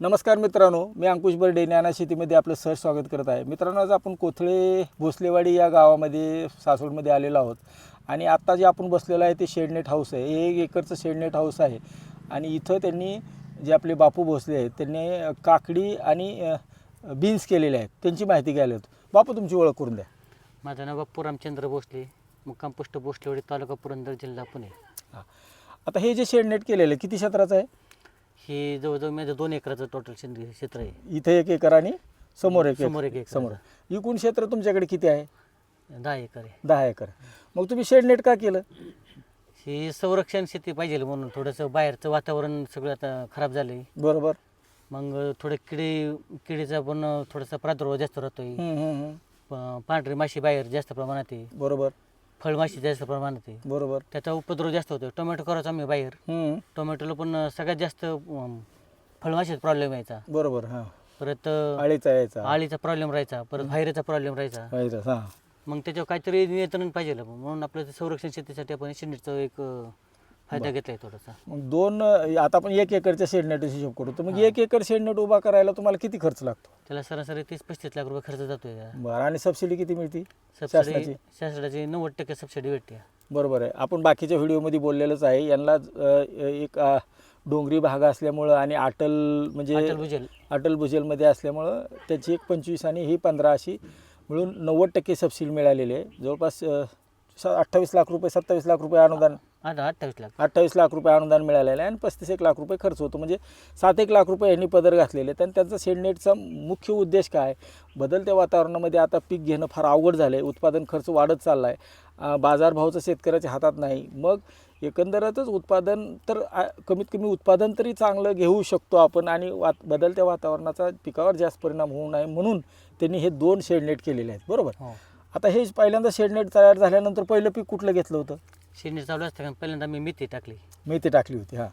नमस्कार मित्रांनो मी अंकुश बर्डे ज्ञाना शेतीमध्ये आपलं सहज स्वागत करत आहे. मित्रांनो आज आपण कोथळे भोसलेवाडी या गावामध्ये सासवडमध्ये आलेलो आहोत. आणि आत्ता जे आपण बसलेलो आहे ते शेडनेट हाऊस आहे. हे एक एकरचं शेडनेट हाऊस आहे. आणि इथं त्यांनी जे आपले बापू भोसले आहेत त्यांनी काकडी आणि बीन्स केलेले आहेत. त्यांची माहिती घ्यायला होतो बापू तुमची ओळख करून द्या. माझं नाव बाप्पू रामचंद्र भोसले मुक्काम पोस्ट भोसलेवाडी तालुका पुरंदर जिल्हा पुणे. हां. आता हे जे शेडनेट केलेलं आहे किती क्षेत्राचं आहे? हे जवळजवळ माझं दोन एकराचं टोटल सेंद्रिय क्षेत्र आहे. इथं एक एकर आणि समोर एक समोर एक एकर. समोर. एकूण क्षेत्र तुमच्याकडे किती आहे? दहा एकर आहे. दहा एकर. मग तुम्ही शेडनेट का केलं? हे संरक्षण शेती पाहिजे म्हणून थोडंसं बाहेरचं वातावरण सगळं आता खराब झालं आहे बरोबर. मग थोडं किडी किडीचा पण थोडासा प्रादुर्भाव जास्त राहतोय. हम्म, हम्म, हम्म. प- पांढरी माशी बाहेर जास्त प्रमाणात आहे. बरोबर. फळमाशी जास्त प्रमाणात आहे. बरोबर. त्याचा उपद्रव जास्त होतो टोमॅटो करायचो आम्ही बाहेर. हम्म, टोमॅटोला पण सगळ्यात जास्त अं, फळमाशीचा प्रॉब्लेम यायचा. बरोबर हां. परत आळीचा यायचा. आळीचा प्रॉब्लेम राहायचा. परत व्हायरचा प्रॉब्लेम राहायचा. व्हायचा, हां. मग त्याच्यावर काहीतरी नियंत्रण पाहिजे. म्हणून आपलं ते संरक्षण शेतीसाठी आपण शिंडीचा एक अं, फायदा घेतलाय थोडासा. मग दोन अं, आता आपण एक एकरच्या शेडनेट हिशोब करू. तर मग एक एकर शेडनेट उभा करायला तुम्हाला किती खर्च लागतो? त्याला सरासरी तीस पस्तीस लाख रुपये खर्च जातोय. बरं आणि सबसिडी किती मिळते? सबसिडी शासनाची? शासनाची नव्वद टक्के सबसिडी भेटते. बरोबर आहे. आपण बाकीच्या व्हिडिओमध्ये बोललेलंच आहे. यांना अं, एक अं, डोंगरी भाग असल्यामुळं आणि अटल म्हणजे अटल भुजल. अटल भुजलमध्ये असल्यामुळं त्याची एक पंचवीस आणि ही पंधरा अशी मिळून नव्वद टक्के सबसिडी मिळालेली आहे. जवळपास अं, स- अठ्ठावीस लाख रुपये सत्तावीस लाख रुपये अनुदान आता अठ्ठावीस लाख. अठ्ठावीस लाख रुपये अनुदान मिळालेलं आहे आणि पस्तीस एक लाख रुपये खर्च होतो. म्हणजे सात एक लाख रुपये यांनी पदर घातलेले आहेत. आणि त्यांचा शेडनेटचा मुख्य उद्देश काय? बदलत्या वातावरणामध्ये आता पीक घेणं फार अवघड झालं आहे उत्पादन खर्च वाढत चालला आहे बाजारभावचं शेतकऱ्याच्या हातात नाही. मग एकंदरीतच उत्पादन तर कमीत कमी उत्पादन तरी चांगलं घेऊ शकतो आपण आणि वात बदलत्या वातावरणाचा पिकावर जास्त परिणाम होऊ नये म्हणून त्यांनी हे दोन शेडनेट केलेले आहेत. बरोबर? हो. आता हे पहिल्यांदा शेडनेट तयार झाल्यानंतर पहिलं पीक कुठलं घेतलं होतं? शिरणी चालू असतं पहिल्यांदा मी मेथी टाकली. मेथी टाकली होती हां.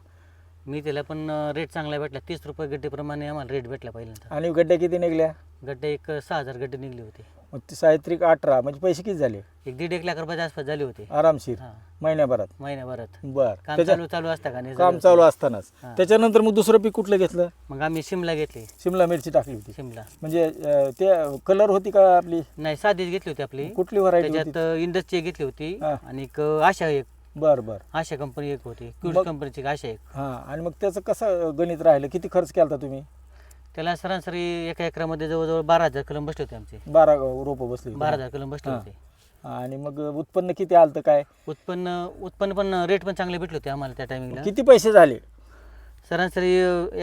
मेथीला पण रेट चांगला भेटला तीस रुपये गड्डेप्रमाणे आम्हाला रेट भेटला पहिल्यांदा. आणि गड्ड्या किती निघल्या? गड्डे एक सहा हजार गड्डे निघले होते. मग ते साहित्रिक अठरा म्हणजे पैसे किती झाले? एक दीड एक लाख रुपयाच्या आसपास झाले होते. आरामशीर. हां. महिन्याभरात? महिन्याभरात. बर. काम त्याच्या चालू चालू असतं का नाही? काम सगळं? चालू असतानाच. हां. त्याच्यानंतर मग दुसरं पीक कुठलं घेतलं? मग आम्ही शिमला घेतली. शिमला मिरची टाकली होती. शिमला. म्हणजे अं, ते कलर होती का आपली? नाही साधीच घेतली होती आपली. कुठली व्हरायटी होती? त्याच्यात इंडस्ट्री घेतली होती. हां. आणि एक आशा एक. बर बर. आशा कंपनी एक होती. मग- कंपनीची आशा एक हां आणि मग त्याचं कसं गणित राहिलं? किती खर्च केला होता तुम्ही? त्याला सरासरी एका एकरामध्ये जवळजवळ बारा हजार कलम बसले होते आमचे. बारा रोपं बसली होती. बारा हजार कलम बसले हां. होते. आणि मग उत्पन्न किती आलं काय? उत्पन्न उत्पन्न पण रेट पण चांगले भेटले होते आम्हाला त्या टायमिंगला किती पैसे झाले? सरासरी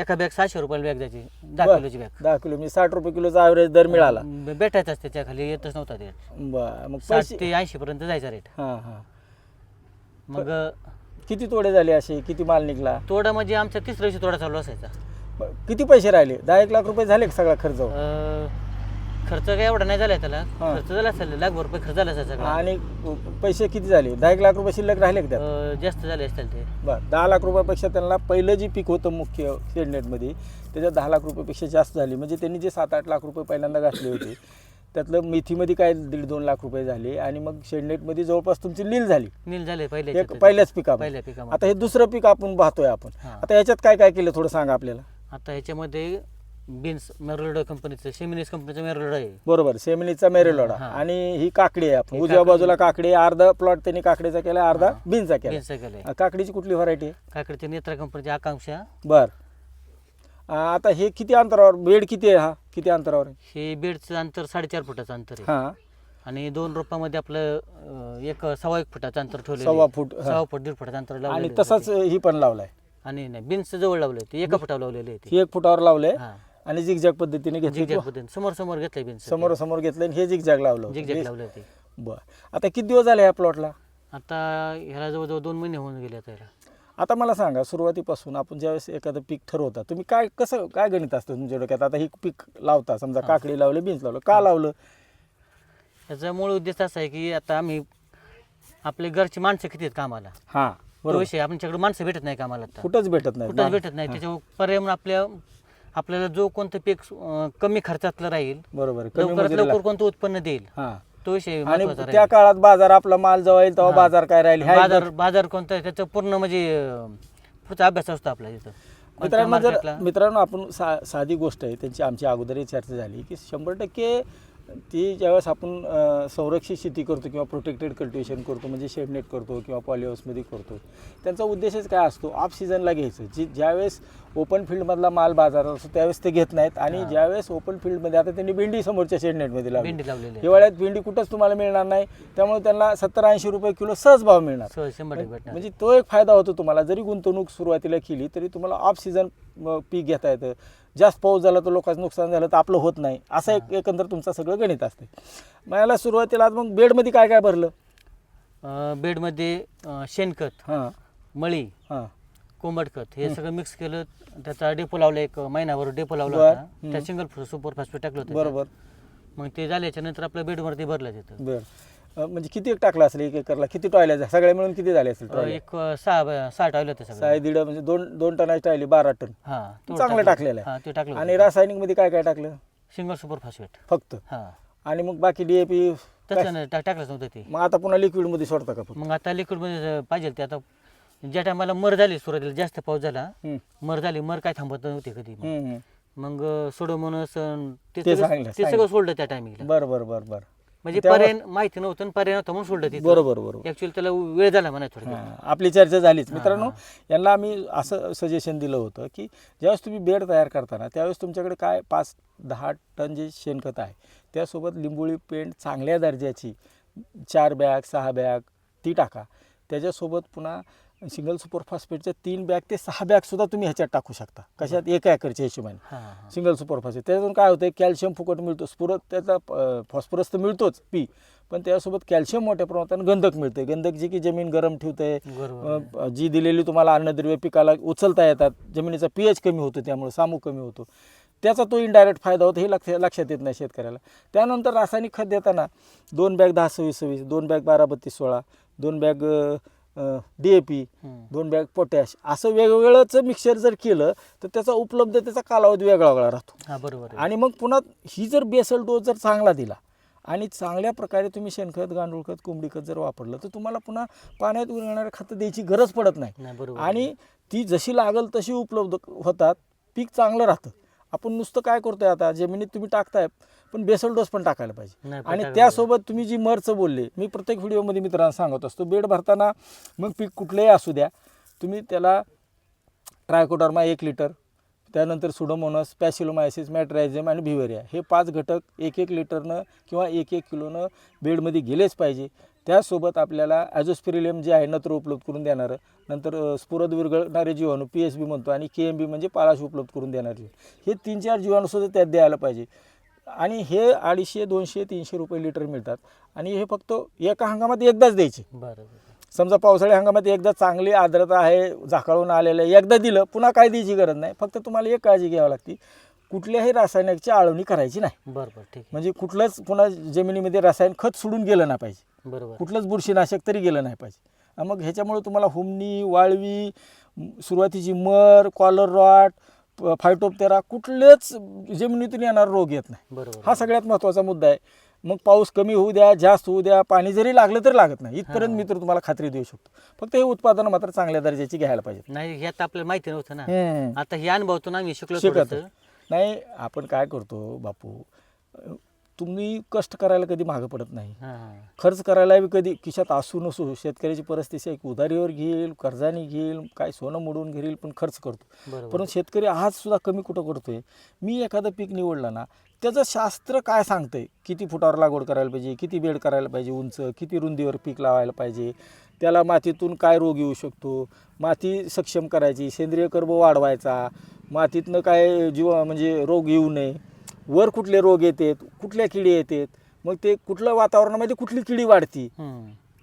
एका बॅग सहाशे रुपयाला बॅग जायची. दहा बरं. किलोची बॅग दहा किलो म्हणजे साठ रुपये किलोचा ॲव्हरेज दर मिळाला. भेटायचाच त्याच्याखाली येतच नव्हता ते बर मग साठ पैसे ते ऐंशी पर्यंत जायचा रेट हां हां. मग किती तोडे झाले असे? किती माल निघला? तोडा म्हणजे आमचा तिसऱ्या दिवशी तोडा चालू असायचा. किती पैसे राहिले? दहा एक लाख रुपये झाले का सगळा खर्च? अं, खर्च काय एवढा नाही झाला त्याला. हां. खर्च झाला असेल लाखभर रुपये खर्च झाला असेल सगळा. आणि पैसे किती झाले? दहा एक लाख रुपये शिल्लक राहिले का त्यात? अं, जास्त झाले असतील ते. बरं दहा लाख रुपयापेक्षा त्यांना पहिलं जे पीक होतं मुख्य शेडनेटमध्ये त्याच्यात दहा लाख रुपयापेक्षा जास्त झाली. म्हणजे त्यांनी जे सात आठ लाख रुपये पहिल्यांदा घातले होते त्यातलं मेथीमध्ये काय दीड दोन लाख रुपये झाले आणि मग शेडनेटमध्ये जवळपास तुमची नील झाली. नील झाले पहिले एक पहिल्याच पिकामध्ये. पहिल्या पिकामध्ये. आता हे दुसरं पीक आपण पाहतोय आपण. हां. आता याच्यात काय काय केलं थोडं सांगा आपल्याला? आता ह्याच्यामध्ये बीन्स मेरोलोडो कंपनीचं शेमिनिस कंपनीचं मेरोलोडो आहे. बरोबर सेमिनीचा मेरेलोडा. हां. आणि ही काकडी आहे आपण. ही उजव्या काकडी. बाजूला काकडी आहे. अर्धा प्लॉट त्यांनी काकडीचा केला अर्धा हां. बीनचा केला. काकडीची कुठली व्हरायटी आहे? काकडीच्या नेत्रा कंपनीची आकांक्षा. बर. आता हे किती अंतरावर बेड किती आहे हा? किती अंतरावर आहे? हे बेडचं अंतर साडेचार फुटाचं अंतर आहे. हा. आणि दोन रोपामध्ये आपलं अं, एक सव्वा एक फुटाचं अंतर ठेवलं सव्वा फूट हा. सव्वा फूट दीड फुटाचं अंतर आणि लावलेलं आहे. तसाच. ही पण लावलाय. आणि नाही बीन्स जवळ लावले ते एका फुटावर लावलेले आहे ते ही एक फुटावर लावलंय हा. आणि झिगझॅग पद्धतीने घेतली झिगझॅग पद्धतीने. समोर समोर घेतलंय बीन्स. समोर समोर घेतलं आणि हे झिगझॅग लावलं झिगझॅग होतं. लावले ते बर. आता किती दिवस झाले या प्लॉटला आता ह्याला जवळजवळ दोन महिने होऊन गेले आता ह्याला आता मला सांगा सुरुवातीपासून आपण ज्यावेळेस एखादं पीक ठरवता तुम्ही काय कसं काय गणित असतं तुमच्या डोक्यात? आता ही पीक लावता समजा काकडी लावले बीन्स लावलं का लावलं? याचा मूळ उद्देश असा आहे की आता आम्ही आपले घरची माणसं किती आहेत कामाला? हां तो बरोबर. विषय आमच्याकडे माणसं भेटत नाही कामाला आता. कुठंच भेटत नाही कुठंच भेटत नाही. त्याच्यावर पर्याय म्हणून आपल्या आपल्याला जो कोणतं पीक अं, कमी खर्चातलं राहील बरोबर. कमी लवकरात मजुरीला. लवकर कोणतं उत्पन्न देईल. हां. तो विषय आणि महत्त्वाचा त्या राहील काळात बाजार आपला माल जेव्हा येईल तेव्हा बाजार काय राहील? ह्या बाजार बाजार कोणता आहे? त्याचं पूर्ण म्हणजे अं, पुढचा अभ्यास असतो आपला तिथं मित्रांनो जर मित्रांनो आपण सा साधी गोष्ट आहे. त्यांची आमची अगोदरही चर्चा झाली की शंभर टक्के ती ज्यावेळेस आपण संरक्षित शेती करतो किंवा प्रोटेक्टेड कल्टिवेशन करतो म्हणजे शेडनेट करतो किंवा पॉलिहाऊसमध्ये करतो त्यांचा उद्देशच काय असतो? ऑफ सीझनला घ्यायचं. जी ज्यावेळेस ओपन फील्डमधला माल बाजारात असतो त्यावेळेस ते घेत नाहीत. आणि. ज्यावेळेस ओपन फील्डमध्ये आता त्यांनी भेंडी समोरच्या शेडनेटमध्ये लावली. हिवाळ्यात भेंडी कुठंच तुम्हाला मिळणार नाही. त्यामुळे त्यांना सत्तर ऐंशी रुपये किलो सहज भाव मिळणार. म्हणजे तो एक फायदा होतो तुम्हाला. जरी गुंतवणूक सुरुवातीला केली तरी तुम्हाला ऑफ सीझन पीक घेता येतं. जास्त पाऊस झाला तर लोकांचं नुकसान झालं तर आपलं होत नाही. असं एक एकंदर तुमचं सगळं गणित असते. मला सुरुवातीला आज मग बेडमध्ये काय काय भरलं? अं, बेडमध्ये अं, शेणखत हां. मळी हां. कोंबड खत हे सगळं मिक्स केलं. त्याचा डेपो लावला एक महिनाभर डेपो लावला बर. होता. हम्म. त्या सिंगल सुपर फॉस्फेट टाकलं होतं बरोबर. मग ते झाल्याच्यानंतर आपल्या बेडवरती भरलं तिथं. बरं. म्हणजे किती एक टाकलं असेल एक एकरला? किती टॉयल्या सगळ्या मिळून किती झाले असेल अं, एक अं, सहा सहा टावलं होतं सगळं. साय दीड म्हणजे दोन दोन टनाची टायली बारा टन. हा चांगलं टाकलेलं हा आहे ते टाकलं आणि रासायनिकमध्ये काय काय टाकलं? Single super phosphate. फक्त. हा. आणि मग बाकी डीएपी टाकलंच नव्हतं ते. मग आता पुन्हा लिक्विडमध्ये सोडता का फक्त? मग आता लिक्विडमध्ये पाहिजे ते आता ज्या टायमाला मर झाली सुरुवातीला जास्त पाऊस झाला हम्म. मर झाली मर काय थांबत नव्हती कधी. मग. हम्म, हम्म. मग सोडोमोनस अन ते ते सगळं- सांगितलं, ते सगळं सोडलं त्या टायमिंगला. बरं बरं बरं बरं. म्हणजे त्यावर- पर्याय माहिती नव्हतं आणि पर्याय नव्हतं म्हणून सोडलं बरोबर बरोबर. ऍक्च्युअली त्याला वेळ झाला म्हणा थोडं हां, आपली चर्चा झालीच. मित्रांनो. यांना आम्ही असं सजेशन दिलं होतं की ज्यावेळेस तुम्ही बेड तयार करताना त्यावेळेस तुमच्याकडे काय पाच दहा टन जे शेणखत आहे त्यासोबत लिंबोळी पेंट चांगल्या दर्जाची चार बॅग सहा बॅग ती टाका. त्याच्यासोबत पुन्हा सिंगल सुपर फॉस्फेटच्या तीन बॅग ते सहा बॅगसुद्धा तुम्ही ह्याच्यात टाकू शकता. कशात? एका एकरच्या हिशोबाने. Single super phosphate. त्याच्यातून काय होतं कॅल्शियम फुकट मिळतो. स्फुरत त्याचा फॉस्फरस तर मिळतोच पी पण त्यासोबत कॅल्शियम मोठ्या प्रमाणात गंधक मिळते गंधक जी की जमीन गरम ठेवते जी दिलेली तुम्हाला अन्नद्रव्य पिकाला उचलता येतात. जमिनीचा पी एच कमी होतो त्यामुळे सामू कमी होतो. त्याचा तो इनडायरेक्ट फायदा होतो हे लक्ष लक्षात येत नाही शेतकऱ्याला. त्यानंतर रासायनिक खत देताना दोन बॅग दहा सव्वीस सव्वीस दोन बॅग बारा बत्तीस सोळा दोन बॅग डी ए पी हम्म. दोन बॅग पोटॅश असं वेगवेगळंच मिक्सर जर केलं तर त्याचा उपलब्धतेचा कालावधी वेगळा वेगळा राहतो बरोबर. आणि मग पुन्हा ही जर बेसल डोस जर चांगला दिला आणि चांगल्या प्रकारे तुम्ही शेणखत गांडूळ खत कोंबडी खत जर वापरलं तर तुम्हाला पुन्हा पाण्यात उरणारे खतं द्यायची गरज पडत नाही आणि ती जशी लागल तशी उपलब्ध होतात पीक चांगलं राहतं आपण नुसतं काय करतोय आता? जमिनीत तुम्ही टाकताय पण बेसल डोस पण टाकायला पाहिजे. आणि त्यासोबत तुम्ही जी मरचं बोलले मी प्रत्येक व्हिडिओमध्ये मित्रांना सांगत असतो बेड भरताना मग पीक कुठलंही असू द्या तुम्ही त्याला ट्रायकोडर्मा एक लिटर त्यानंतर सुडोमोनस पॅसिलोमायसिस मॅट्रायझेम आणि भिवेरिया हे पाच घटक एक एक लिटरनं किंवा एक एक किलोनं बेडमध्ये गेलेच पाहिजे. त्यासोबत आपल्याला ॲझोस्पिरिलियम जे आहे नत्र उपलब्ध करून देणारं. नंतर स्फुरद विरघळणारे जीवाणू पी एस बी म्हणतो आणि के एम बी म्हणजे पालाश उपलब्ध करून देणारे. हे तीन चार जीवाणूसुद्धा त्यात द्यायला पाहिजे. आणि हे अडीचशे दोनशे तीनशे रुपये लिटर मिळतात. आणि हे फक्त एका हंगामात एकदाच द्यायचे. बरं बरं. समजा पावसाळी हंगामात एकदा चांगली आर्द्रता आहे झाकाळून आलेलं आहे एकदा दिलं पुन्हा काय द्यायची गरज नाही. फक्त तुम्हाला एक काळजी घ्यावी लागते. कुठल्याही रासायनिकची आळवणी करायची नाही. बरं बरं ठीक म्हणजे कुठलंच पुन्हा जमिनीमध्ये रासायन खत सोडून गेलं नाही पाहिजे. बरोबर. कुठलंच बुरशीनाशक तरी गेलं नाही पाहिजे. आणि मग ह्याच्यामुळे तुम्हाला हुमणी वाळवी म, सुरुवातीची मर कॉलर रॉट प- फायटोप्टेरा कुठलेच जमिनीतून येणारा रोग येत नाही. बरोबर. हा सगळ्यात महत्त्वाचा मुद्दा आहे. मग पाऊस कमी होऊ द्या जास्त होऊ द्या पाणी जरी लागलं तरी लागत नाही. इथपर्यंत मी तर तुम्हाला खात्री देऊ शकतो. फक्त हे उत्पादन मात्र चांगल्या दर्जाची घ्यायला पाहिजे. नाही ह्यात आपल्याला माहिती नव्हतं ना. हम्म. आता हे अनुभवातून आम्ही शिकलो शिकत थोडंसं. नाही आपण काय करतो बापू तुम्ही कष्ट करायला कधी मागं पडत नाही. हां खर्च करायला बी कधी खिशात असू नसू शेतकऱ्याची परिस्थिती आहे की उधारीवर घेईल कर्जाने घेईल काय सोनं मोडून घेईल पण खर्च करतो. बरोबर. परंतु शेतकरी आज सुद्धा कमी कुठं करतोय? मी एखादं पीक निवडलं ना त्याचं शास्त्र काय सांगतंय? किती फुटावर लागवड करायला पाहिजे किती बेड करायला पाहिजे उंच किती रुंदीवर पीक लावायला पाहिजे? त्याला मातीतून काय रोग येऊ शकतो? माती सक्षम करायची सेंद्रिय कर्ब वाढवायचा मातीतनं काय जीव म्हणजे रोग येऊ नये. वर कुठले रोग येतात कुठल्या किडी येतात मग ते कुठल्या वातावरणामध्ये कुठली किडी वाढती.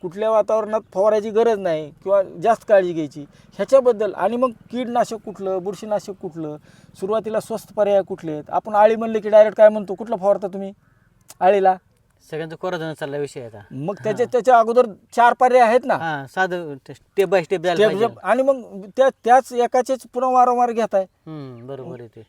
कुठल्या वातावरणात फवारायची गरज नाही किंवा जास्त काळजी घ्यायची? ह्याच्याबद्दल आणि मग कीडनाशक कुठलं बुरशीनाशक कुठलं सुरुवातीला स्वस्त पर्याय कुठले आहेत? आपण आळी म्हणले की डायरेक्ट काय म्हणतो? कुठलं फवारता तुम्ही? आळीला? सगळ्यांचा कोराधन चालला विषय आता. मग त्याच्या त्याच्या अगोदर चार पर्याय आहेत ना? साधं स्टेप बाय स्टेप आणि मग त्या त्याच एकाचेच पुन्हा वारंवार घेताय. हम्म, बरोबर आहे ते.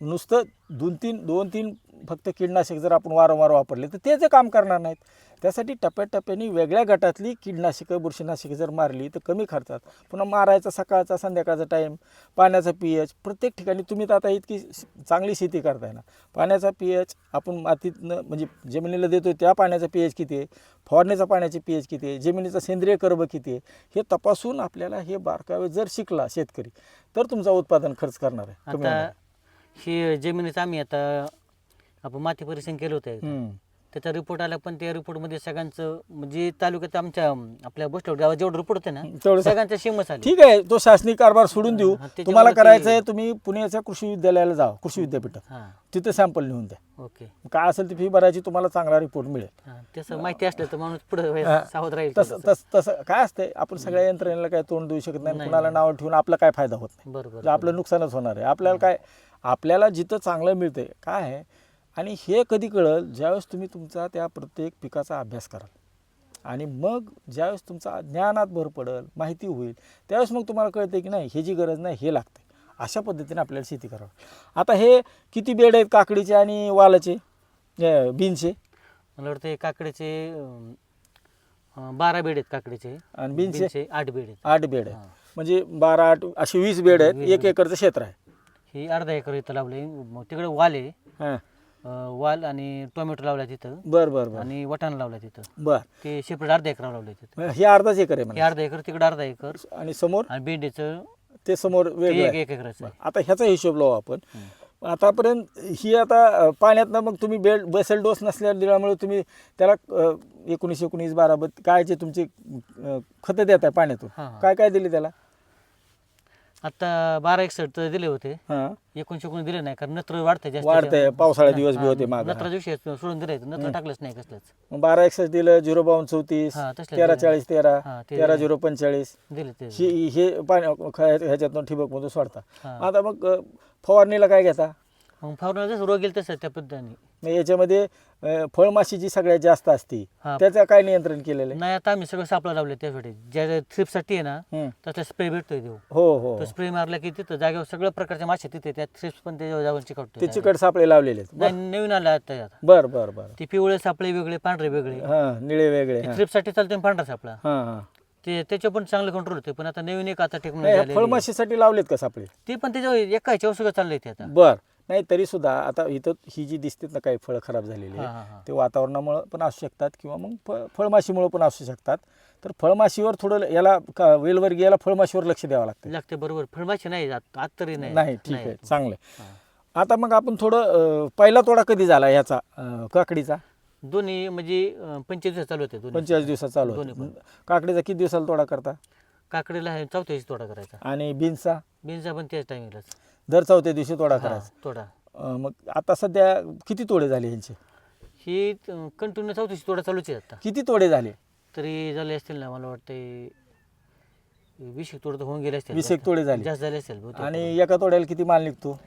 नुसतं दोन तीन दोन तीन फक्त कीटनाशक जर आपण वारंवार वापरले तर ते जे काम करणार नाहीत. त्यासाठी टप्प्याटप्प्याने वेगळ्या गटातली कीटनाशकं बुरशीनाशकं जर मारली तर कमी खर्चात. पुन्हा मारायचा सकाळचा संध्याकाळचा टाईम पाण्याचा पी एच प्रत्येक ठिकाणी तुम्ही तर आता इतकी चांगली शेती करताय ना. पाण्याचा पी एच आपण मातीतनं म्हणजे जमिनीला देतो त्या पाण्याचा पी एच किती आहे? फवारणीचा पाण्याचे पी एच किती आहे? जमिनीचा सेंद्रिय कर्ब किती आहे? हे तपासून आपल्याला हे बारकावे जर शिकला शेतकरी तर तुमचा उत्पादन खर्च करणार आहे. हे जमिनीचं आम्ही आता आपण माती परीक्षण केलं होतं. हम्म. त्याचा रिपोर्ट आला पण त्या रिपोर्टमध्ये सगळ्यांचं म्हणजे तालुक्यात आमच्या अं, आपल्या गोष्ट गावात जेवढं रिपोर्ट होते ना तेवढं सगळ्यांचं आले. ठीक आहे तो शासनिक कारभार सोडून देऊ. हा, तुम्हाला करायचं आहे तुम्ही पुण्याच्या कृषी विद्यालयाला जा कृषी विद्यापीठात हां. तिथे सॅम्पल नेऊन द्या. ओके. काय असेल ती फी भरायची तुम्हाला चांगला रिपोर्ट मिळेल. हां तसं माहिती असलं तर माणूस पुढे. सावध राहील तसं थोडंसं. तसं तसं काय असतंय आपण सगळ्या यंत्रणेला काय तोंड देऊ शकत नाही नाही, कुणाला. नाव ठेवून आपला काय फायदा होत नाही. बरोबर आपलं नुकसानच होणार आहे. आपल्याला काय आपल्याला जिथं चांगलं मिळतंय. काय आहे? आणि हे कधी कळल? ज्यावेळेस तुम्ही तुमचा त्या प्रत्येक पिकाचा अभ्यास कराल. आणि मग ज्यावेळेस तुमचा ज्ञानात भर पडेल माहिती होईल त्यावेळेस मग तुम्हाला कळते की नाही ह्याची गरज नाही हे लागते अशा पद्धतीने आपल्याला शेती करावं. आता हे किती बेड आहेत काकडीचे आणि वालाचे? बीनचे? मला वाटतं काकडीचे बारा बेड आहेत काकडीचे. आणि बीनचे? आठ बेड आहेत. आठ बेड आहेत. म्हणजे बारा आठ असे वीस बेड आहेत. एक. एकरचं क्षेत्र आहे. ही अर्धा एकर इथं लावले मग तिकडे वाल आहे. हां. अं, वाल आणि टोमॅटो लावला तिथं. बर बर बर. आणि वाटाणा लावला तिथं. बर. ते सेपरेट अर्धा एकर लावलं तिथं. हे अर्धाच एकर आहे हे म्हणा अर्धा एकर तिकडे अर्धा एकर. आणि समोर? आणि भेंडीचं ते समोर ते वेगळं एक आहे. एक एकरच आहे. आता ह्याचा हिशोब लावू आपण. आतापर्यंत ही आता अ, पाण्यातनं मग तुम्ही बेड बेसल डोस नसल्या दिल्यामुळे तुम्ही त्याला अ, एकोणीस एकोणीस बारा बत काय जे तुमचे अ, खतं देत आहे पाण्यातून हां, हां. काय काय दिले त्याला? आता बारा एकसठ तर दिले होते. हां. एकोणशे एकोण दिले नाही कारण नत्र वाढतंय जास्त. वाढतंय पावसाळ्या दिवस बी होते मागं. नत्र दिवशी सोडून दिले नत्र टाकलंच नाही कसलंच. मग बारा एकसष्ट दिलं झिरो बावन्न चौतीस हां, तसलं तेरा दिलं. चाळीस तेरा हां, ते तेरा. झिरो पंचेचाळीस. दिले ते हे हे पाण्या ख- ह्याच्यातून ठिबकमधून सोडता. हां. आता मग अ, फवारणीला काय घेता? मग फवारणीला जसं रोग येईल तसं त्या पद्धतीने. मग याच्यामध्ये अ, फळमाशी जी सगळ्यात जास्त असती हां. त्याचं काय नियंत्रण केलेलं आहे? नाही आता आम्ही सगळं सापळा लावले त्यासाठी. ज्या थ्रिपसाठी आहे ना. तसला स्प्रे भेटतोय देऊ हो हो. तो स्प्रे मारला की तिथं जागेवर सगळ्या प्रकारच्या मासे तिथे त्या थ्रिप्स पण त्याच्यावर जाऊन चिकटतो ते चिकट सापळे लावलेले आहेत. नाही नवीन आला आता आता. बर बर बर. ते पिवळे सापळे वेगळे पांढरे वेगळे. हां निळे वेगळे हां. थ्रिपसाठी चालते पांढरा सापळा. हां हां. ते त्याच्या पण चांगलं कंट्रोल होते पण आता नवीन एक आता नाही, टेक्नॉलॉजी. फळमाशीसाठी लावलेत का सापळे? ते पण त्याच्यावर एका ह्याच्यावर सगळं चाललंय ते आता. बर. नाही तरी सुद्धा आता इथं ही जी दिसतात ना काही फळं खराब झालेली हां, हां, हां. ते वातावरणामुळं पण असू शकतात किंवा मग फ फळमाशीमुळं पण असू शकतात. तर फळमाशीवर थोडं याला का वेलवर्गीयाला फळमाशीवर लक्ष द्यावं लागतं. लागते बरोबर. फळमाशी नाही आत आत तरी नाही. नाही ठीक आहे चांगलं आहे. हां. आता मग आपण थोडं अं, पहिला तोडा कधी झाला ह्याचा? अं, काकडीचा? दोन्ही म्हणजे अं, पंचवीस दिवस चालू होते दोन्ही. पंचेचाळीस दिवसात चालू दोन्ही होतं. काकडीचा किती दिवसाला तोडा करता? काकडीला आहे चौथ्या दिवशी तोडा करायचा. आणि बीन्सचा बीन्सचा पण त्याच टायमिंगलाच दर चौथ्या दिवशी तोडा करायचा. तोडा. अं, मग आता सध्या किती तोडे झाले ह्यांचे? ही कंटिन्यू चौथ्या दिवशी तोडा चालूच आहे आता. किती तोडे झाले? तरी झाले असतील ना मला वाटते वीस एक तोडे तर होऊन गेले असतील वीस एक तोडे झाले. जास्त झाले बहुतेक. आणि एका तोड्याला किती माल निघतो?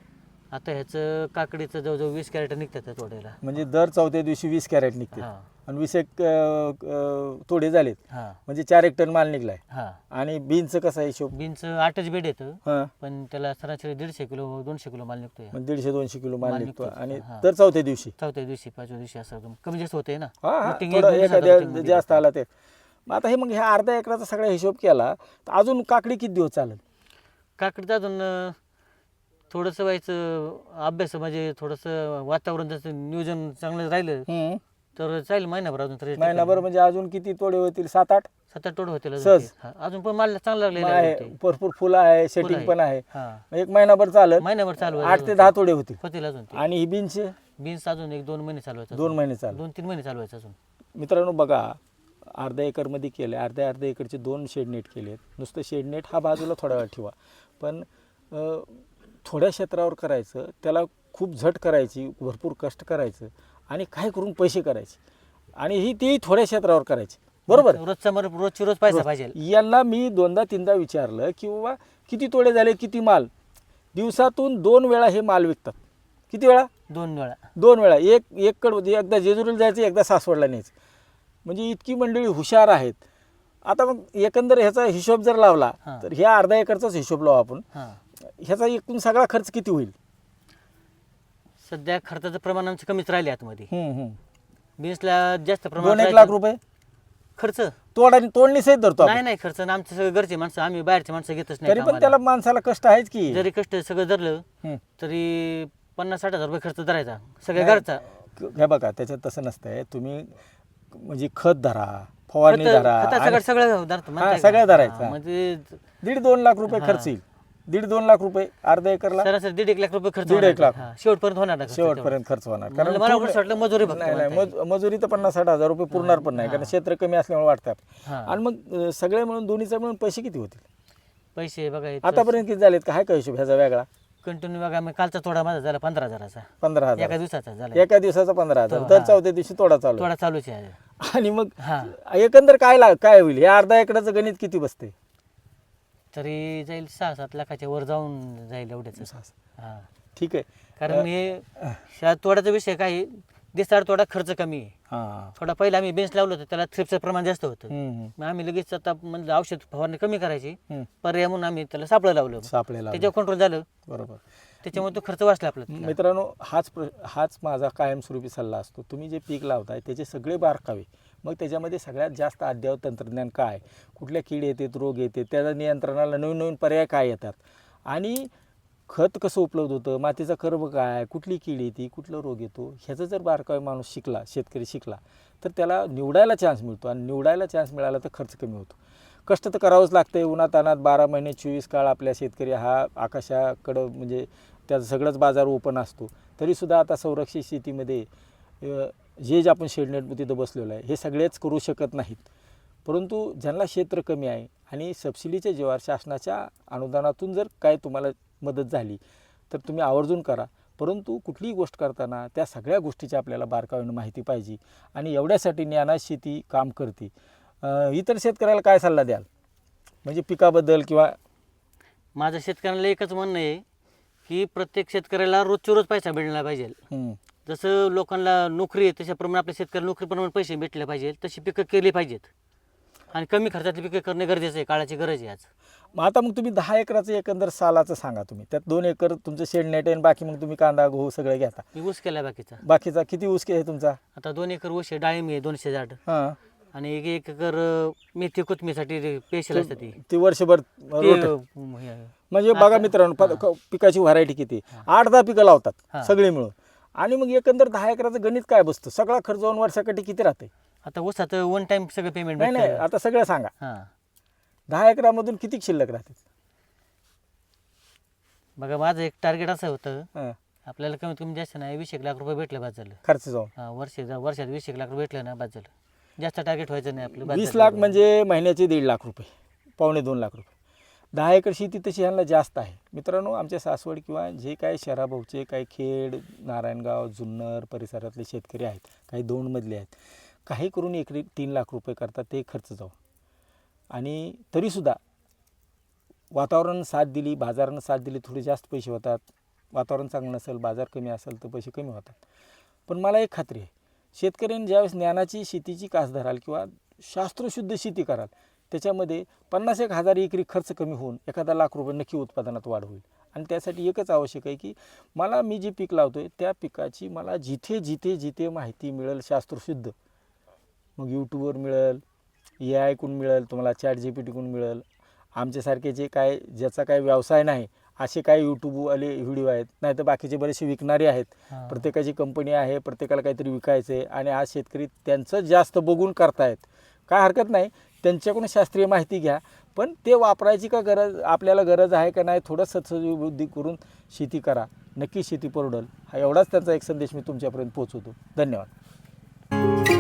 आता ह्याचं काकडीचं जवळजवळ वीस कॅरेट निघतात त्या तोड्याला. म्हणजे दर चौथ्या दिवशी वीस कॅरेट निघते. हां. आणि वीस एक अं, तोडे झालेत. हां. म्हणजे चार एक टन माल निघलाय. हां. आणि बीनचं कसं आहे हिशोब? बीनचं आठच बेड येतं हां. पण त्याला सरासरी दीडशे किलो दोनशे किलो माल निघतोय. मग दीडशे दोनशे किलो माल माल निघतो. निघतो. आणि हां. दर चौथ्या दिवशी. चौथ्या दिवशी पाचव्या दिवशी असं एकदम कमी जास्त होते ना. हा हा. Meeting एक थोडं दिवसात एखाद्या meeting मध्ये जास्त आला ते. मग आता हे मग ह्या अर्ध्या एकराचा सगळा हिशोब केला तर अजून काकडी किती दिवस चालेल? काकडीचं अजून अं, थोडंसं व्हायचं अभ्यास म्हणजे थोडंसं वातावरण जसं नियोजन चांगलं राहिलं हम्म. तर चालेल महिनाभर अजून तरी महिनाभर म्हणजे अजून किती तोडे होतील? सात आठ? सात आठ तोडं होतील अजून सहज. ते. हा, अजून पण माल चांगला लागलेला आहे. भरपूर फुलं आहे सेटिंग आहे. पण आहे. हा. एक महिनाभर चालत महिनाभर चालू आहे. आठ ते अजून दहा. तोडे होतील. होतील अजून ते. आणि ही बीनचे बीन्स अजून एक दोन महिने चालवायचं दोन महिने चालत दोन तीन महिने चालवायचं अजून. मित्रांनो बघा अर्ध्या एकरमध्ये केले अर्ध्या अर्ध्या एकरचे दोन शेड नेट केले नुसतं शेड नेट हा बाजूला थोडा वेळ ठेवा. पण अं, थोड्या क्षेत्रावर करायचं त्याला खूप झट करायची भरपूर कष्ट करायचं. आणि काय करून पैसे करायचे? आणि ही तेही थोड्या क्षेत्रावर करायची. बरोबर? रोजचा मर रोजची रोज पैसा पाहिजे. यांना मी दोनदा तीनदा विचारलं की बाबा किती तोडे झाले किती माल? दिवसातून दोन वेळा हे माल विकतात. किती वेळा? दोन वेळा. दोन वेळा. एक एक कड एकदा जेजुरीला जायचं एकदा सासवडला न्यायचं. म्हणजे इतकी मंडळी हुशार आहेत. आता मग एकंदर ह्याचा हिशोब जर लावला हां. तर ह्या अर्धा एकरचाच हिशोब लावू आपण. हां. ह्याचा एकूण सगळा खर्च किती होईल? सध्या खर्चाचं प्रमाण आमचं कमीच राहिले आतमध्ये हम्म, हम्म. बीन्सला जास्त दोन प्रमाणात एक राहायचं. लाख रुपये खर्च तोड आणि तोडणी सहित धरतो आपण. नाही नाही खर्च ना आमचं सगळं घरचे माणसं आम्ही बाहेरचे माणसं घेतच नाही तरी पण कामाला. त्याला माणसाला कष्ट आहेच की जरी कष्ट सगळं धरलं हम्म. तरी पन्नास साठ हजार रुपये खर्च धरायचा सगळ्या नाही. घरचा हे बघा त्याच्यात तसं नसतंय तुम्ही म्हणजे खत धरा फवारणी खत- धरा आणि सगळं सगळं धरतो हा, सगळं धरायचं. हा, म्हणजे दीड दोन लाख रुपये हा. खर्च येईल दीड दोन लाख रुपये अर्धा एकरला. सरासरी दीड एक लाख रुपये खर्च दीड होणार एक लाख. हा, शेवटपर्यंत होणार ना खर्च शेवटपर्यंत खर्च होणार. तेवढा. मला पूर्ण- वाटलं वाटलं मजुरी फक्त नाही नाही म्हणताय. मज- मजुरी तर पन्नास साठ हजार रुपये पुरणार पण नाही कारण क्षेत्र कमी असल्यामुळे वाटतात हा. आणि मग अं, सगळे मिळून दोन्हीचा मिळून पैसे किती होतील? पैसे बघा आतापर्यंत किती झालेत काय काय हिशोब ह्याचा वेगळा? कंटिन्यू बघा मी कालचा तोडा माझा झाला पंधरा हजाराचा. पंधरा एका हजार दिवसाचा झाला. एका दिवसाचा पंधरा हजार. दर. चौथ्या दिवशी तोडा चालू. तोडा चालूच आहे. आणि मग हा. एकंदर काय लाग काय होईल? हे अर्धा एकराचं गणित किती बसते तरी जाईल सहा सात लाखाच्या वर जाऊन जाईल एवढ्याच. हा. ठीक आहे. कारण हे ह्या तोड्याचा विषय काय आहे, दिसाड तोडा खर्च कमी आहे. हा. थोडा पहिला आम्ही बेंच लावलं होतं त्याला थ्रिपचं प्रमाण जास्त होतं. हम्म, मग आम्ही लगेच आता म्हणजे औषध फवारणी कमी करायची. हम्म. पर्याय म्हणून आम्ही त्याला सापळं लावलं. सापळेला त्याच्यावर कंट्रोल झालं. बरोबर. त्याच्यामुळे तो खर्च वाचला आपला तिथला. मित्रांनो हाच प्र हाच माझा कायमस्वरूपी सल्ला असतो. तुम्ही जे पीक लावताय त्याचे सगळे बारकावे. मग त्याच्यामध्ये सगळ्यात जास्त अद्ययावत तंत्रज्ञान काय? कुठल्या कीड येतात रोग येते त्याच्या नियंत्रणाला नवीन नवीन पर्याय काय येतात? आणि खत कसं उपलब्ध होतं? मातीचा कर्ब काय? कुठली कीड येते? कुठला रोग येतो? ह्याचं जर बारकावे माणूस शिकला शेतकरी शिकला तर त्याला निवडायला चान्स मिळतो आणि निवडायला चान्स मिळाला तर खर्च कमी होतो. कष्ट तर करावंच लागतं उन्हात अनात बारा महिने चोवीस काळ आपल्या शेतकरी हा आकाशाकडं म्हणजे त्याचा सगळंच बाजार ओपन असतो. तरीसुद्धा आता संरक्षित शेतीमध्ये जे जे आपण शेडनेट तिथं बसलेलो आहे हे सगळेच करू शकत नाहीत. परंतु ज्यांना क्षेत्र कमी आहे आणि सबसिडीच्या जीवावर शासनाच्या अनुदानातून जर काय तुम्हाला मदत झाली तर तुम्ही आवर्जून करा. परंतु कुठलीही गोष्ट करताना त्या सगळ्या गोष्टीची आपल्याला बारकाईनं माहिती पाहिजे आणि एवढ्यासाठी ज्ञानात शेती काम करते. इतर शेतकऱ्याला काय सल्ला द्याल? म्हणजे पिकाबद्दल किंवा माझं शेतकऱ्यांना एकच म्हणणं आहे की प्रत्येक शेतकऱ्याला रोजच्या रोज पैसा भेटला पाहिजे. जसं लोकांना नोकरी आहे त्याच्याप्रमाणे आपल्या शेतकऱ्याला नोकरीप्रमाणे पैसे भेटले पाहिजे तशी पिकं केली पाहिजेत. आणि कमी खर्चातली पिकं करणे गरजेचं आहे काळाची गरज आहे आज. मग आता मग तुम्ही दहा एकराचं एकंदर सालाचं सांगा तुम्ही. त्यात दोन एकर तुमचं शेडनेट आहे आणि बाकी मग तुम्ही कांदा गहू सगळं घेता. मी ऊस केला बाकीचा. बाकीचा किती ऊस आहे तुमचा? आता दोन एकर ऊस आहे डाळिंब आहे दोनशे झाड. हां. आणि एक एक एकर मेथी कोथमीसाठी स्पेशल असते ती. ती वर्षभर रोट म्हणजे बघा मित्रांनो प- क- पिकाची व्हरायटी किती आठ दहा पिकं लावतात. सगळे मिळून. आणि मग एकंदर दहा एकराचं गणित काय बसतं? सगळा खर्च जाऊन वर्षाकाठी किती राहते आता ऊसात वन टाइम सगळं पेमेंट नाही नाही आता सगळं सांगा. हां. दहा एकरामधून किती शिल्लक राहते बघा माझं एक टार्गेट असं होतं. हां, आपल्याला कमीत कमी जास्त नाही वीस एक लाख रुपये भेटले बाद झालं खर्च जाऊन. हा, वर्ष वर्षात वीस एक लाख रुपये भेटले ना बाद झालं जास्त टार्गेट व्हायचं नाही आपलं बाद वीस झालं. लाख म्हणजे महिन्याचे दीड लाख रुपये पावणे दोन लाख रुपये. दहा एकर शेती तशी ह्यांना जास्त आहे. मित्रांनो आमच्या सासवड किंवा जे काही शहराभाऊचे काही खेड नारायणगाव जुन्नर परिसरातले शेतकरी आहेत काही दोनमधले आहेत काही करून एकरी तीन लाख रुपये करतात ते खर्च जाऊ आणि तरीसुद्धा वातावरण साथ दिली बाजारानं साथ दिली थोडे जास्त पैसे होतात. वातावरण चांगलं नसेल बाजार कमी असेल तर पैसे कमी होतात. पण मला एक खात्री आहे शेतकऱ्यांनी ज्यावेळेस ज्ञानाची शेतीची कास धराल किंवा शास्त्रशुद्ध शेती कराल त्याच्यामध्ये पन्नास एक हजार एकरी खर्च कमी होऊन एखादा लाख रुपये नक्की उत्पादनात वाढ होईल. आणि त्यासाठी एकच आवश्यक आहे की मला मी जे पीक लावतो आहे त्या पिकाची मला जिथे जिथे जिथे माहिती मिळेल शास्त्रशुद्ध. मग यूट्यूबवर मिळेल ए आयकडून मिळेल तुम्हाला चॅट जी पी टीकडून मिळेल. आमच्यासारखे जे काय ज्याचा काय व्यवसाय नाही असे काही यूट्यूबवाले व्हिडिओ आहेत. नाही तर बाकीचे बरेचसे विकणारे आहेत. प्रत्येकाची कंपनी आहे प्रत्येकाला काहीतरी विकायचं आहे आणि आज शेतकरी त्यांचं जास्त बघून करतायत. काय हरकत नाही. त्यांच्याकडून शास्त्रीय माहिती घ्या. पण ते वापरायची का गरज आपल्याला गरज आहे का नाही थोडं सत्सजी बुद्धी करून शेती करा. नक्की शेती परवडल. हा एवढाच त्यांचा एक संदेश मी तुमच्यापर्यंत पोहोचवतो. धन्यवाद.